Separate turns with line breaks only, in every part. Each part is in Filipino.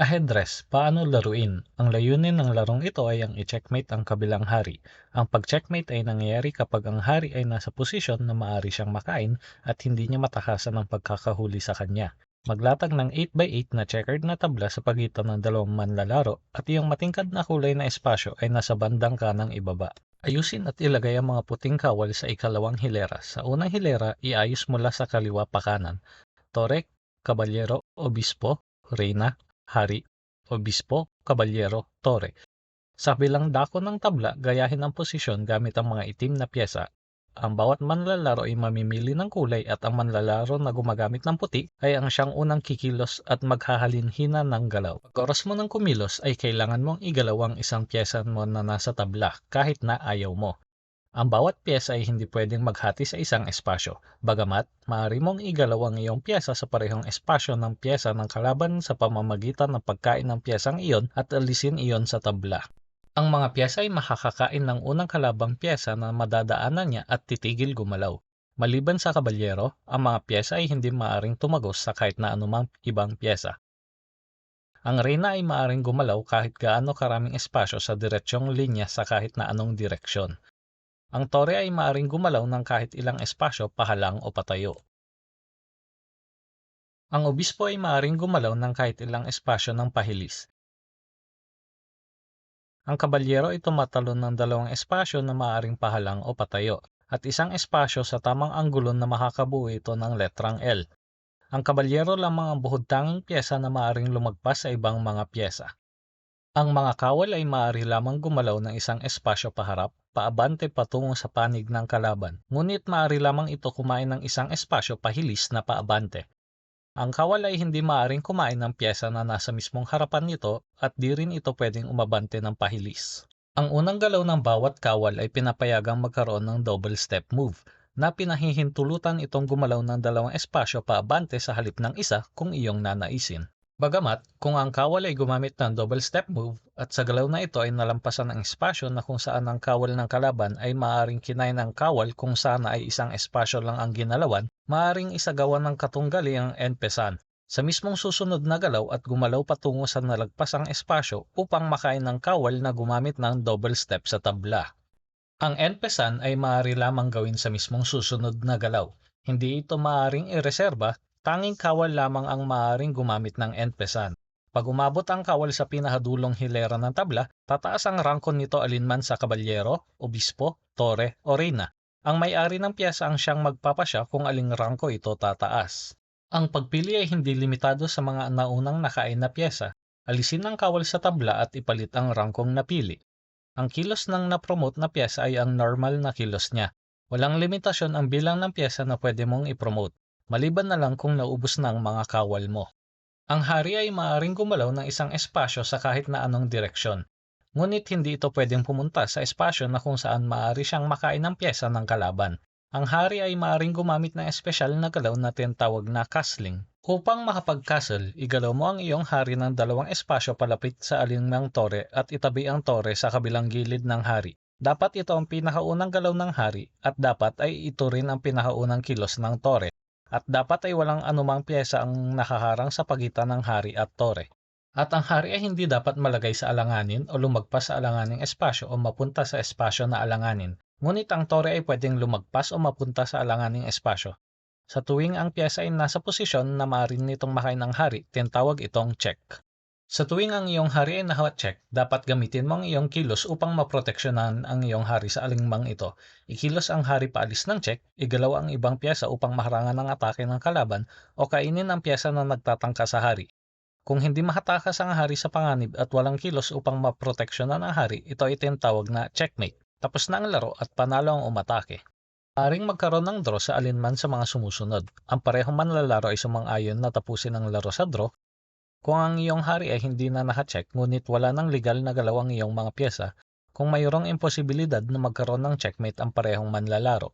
Aheadress, paano laruin? Ang layunin ng larong ito ay ang i-checkmate ang kabilang hari. Ang pag-checkmate ay nangyayari kapag ang hari ay nasa posisyon na maaari siyang makain at hindi niya matakasan ang pagkakahuli sa kanya. Maglatag ng 8x8 na checkered na tabla sa pagitan ng dalawang manlalaro at iyong matingkad na kulay na espasyo ay nasa bandang kanang ibaba. Ayusin at ilagay ang mga puting kawal sa ikalawang hilera. Sa unang hilera, iayos mula sa kaliwa pa kanan. Tore, Kabalyero, Obispo, Reyna, Hari, Obispo, Kabalyero, Tore. Sa bilang dako ng tabla, gayahin ang posisyon gamit ang mga itim na pyesa. Ang bawat manlalaro ay mamimili ng kulay at ang manlalaro na gumagamit ng puti ay ang siyang unang kikilos at maghahalinhina ng galaw. Pag oras mo ng kumilos ay kailangan mong igalaw ang isang pyesa mo na nasa tabla kahit na ayaw mo. Ang bawat pyesa ay hindi pwedeng maghati sa isang espasyo. Bagamat, maaari mong igalaw ang iyong pyesa sa parehong espasyo ng pyesa ng kalaban sa pamamagitan ng pagkain ng pyesang iyon at alisin iyon sa tabla. Ang mga pyesa ay makakakain ng unang kalabang pyesa na madadaanan niya at titigil gumalaw. Maliban sa kabalyero, ang mga pyesa ay hindi maaring tumagos sa kahit na anumang ibang pyesa. Ang reyna ay maaring gumalaw kahit gaano karaming espasyo sa diretsyong linya sa kahit na anong direksyon. Ang tore ay maaring gumalaw ng kahit ilang espasyo pahalang o patayo. Ang obispo ay maaring gumalaw ng kahit ilang espasyo ng pahilis. Ang kabalyero ay tumatalon ng dalawang espasyo na maaring pahalang o patayo at isang espasyo sa tamang anggulo na makakabuo ito ng letrang L. Ang kabalyero lamang ang buhod tanging pyesa na maaring lumagpas sa ibang mga pyesa. Ang mga kawal ay maaari lamang gumalaw ng isang espasyo paharap, paabante patungo sa panig ng kalaban, ngunit maaari lamang ito kumain ng isang espasyo pahilis na paabante. Ang kawal ay hindi maaring kumain ng pyesa na nasa mismong harapan nito at di rin ito pwedeng umabante ng pahilis. Ang unang galaw ng bawat kawal ay pinapayagang magkaroon ng double step move na pinahihintulutan itong gumalaw ng dalawang espasyo paabante sa halip ng isa kung iyong nanaisin. Bagamat, kung ang kawal ay gumamit ng double step move at sa galaw na ito ay nalampasan ang espasyo na kung saan ang kawal ng kalaban ay maaaring kinain ng kawal kung saan ay isang espasyo lang ang ginalawan, maaaring isagawa ng katunggali ang enpesan sa mismong susunod na galaw at gumalaw patungo sa nalagpasang espasyo upang makain ng kawal na gumamit ng double step sa tabla. Ang enpesan ay maaari lamang gawin sa mismong susunod na galaw. Hindi ito maaaring ireserba Tanging kawal lamang ang maaaring gumamit ng endpesan. Pag umabot ang kawal sa pinahadulong hilera ng tabla, tataas ang rangkon nito alinman sa kabalyero, obispo, tore o reyna. Ang may-ari ng piyesa ang siyang magpapasya kung aling rangko ito tataas. Ang pagpili ay hindi limitado sa mga naunang nakain na piyesa. Alisin ang kawal sa tabla at ipalit ang rangkong napili. Ang kilos ng na-promote na piyesa ay ang normal na kilos niya. Walang limitasyon ang bilang ng piyesa na pwede mong i-promote maliban na lang kung naubos na ang mga kawal mo. Ang hari ay maaaring gumalaw ng isang espasyo sa kahit na anong direksyon, ngunit hindi ito pwedeng pumunta sa espasyo na kung saan maaari siyang makain ng pyesa ng kalaban. Ang hari ay maaaring gumamit ng espesyal na galaw na tinatawag na castling. Upang makapag-castle, igalaw mo ang iyong hari ng dalawang espasyo palapit sa alinmang tore at itabi ang tore sa kabilang gilid ng hari. Dapat ito ang pinakaunang galaw ng hari at dapat ay ito rin ang pinakaunang kilos ng tore at dapat ay walang anumang pyesa ang nakaharang sa pagitan ng hari at tore. At ang hari ay hindi dapat malagay sa alanganin o lumagpas sa alanganing espasyo o mapunta sa espasyo na alanganin, ngunit ang tore ay pwedeng lumagpas o mapunta sa alanganing espasyo. Sa tuwing ang pyesa ay nasa posisyon na maaari nitong makain ng hari, tinatawag itong check. Sa tuwing ang iyong hari ay naka-check, dapat gamitin mo ang iyong kilos upang maproteksyonan ang iyong hari sa alingmang ito. Ikilos ang hari paalis ng check, igalaw ang ibang pyesa upang maharangan ang atake ng kalaban o kainin ang pyesa na nagtatangka sa hari. Kung hindi mahatakas ang hari sa panganib at walang kilos upang maproteksyonan ang hari, ito ay tinatawag na checkmate. Tapos na ang laro at panalo ang umatake. Paring magkaroon ng draw sa alinman sa mga sumusunod. Ang parehong manlalaro ay sumang-ayon na tapusin ang laro sa draw kung ang iyong hari ay hindi na nakacheck ngunit wala nang legal na galaw ang iyong mga pyesa, kung mayroong imposibilidad na magkaroon ng checkmate ang parehong manlalaro.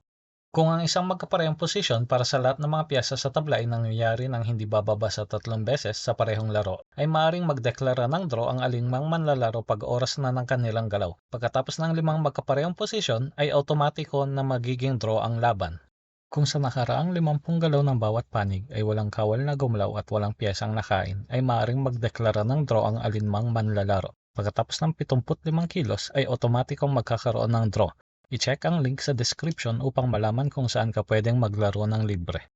Kung ang isang magkaparehong posisyon para sa lahat ng mga pyesa sa tabla ay nangyayari ng hindi bababa sa tatlong beses sa parehong laro, ay maaaring magdeklara ng draw ang alingmang manlalaro pag oras na ng kanilang galaw. Pagkatapos ng limang magkaparehong posisyon, ay automatiko na magiging draw ang laban. Kung sa nakaraang 50 galaw ng bawat panig ay walang kawal na gumalaw at walang piyesang nakain, ay maaaring magdeklara ng draw ang alinmang manlalaro. Pagkatapos ng 75 kilos ay otomatikong magkakaroon ng draw. I-check ang link sa description upang malaman kung saan ka pwedeng maglaro ng libre.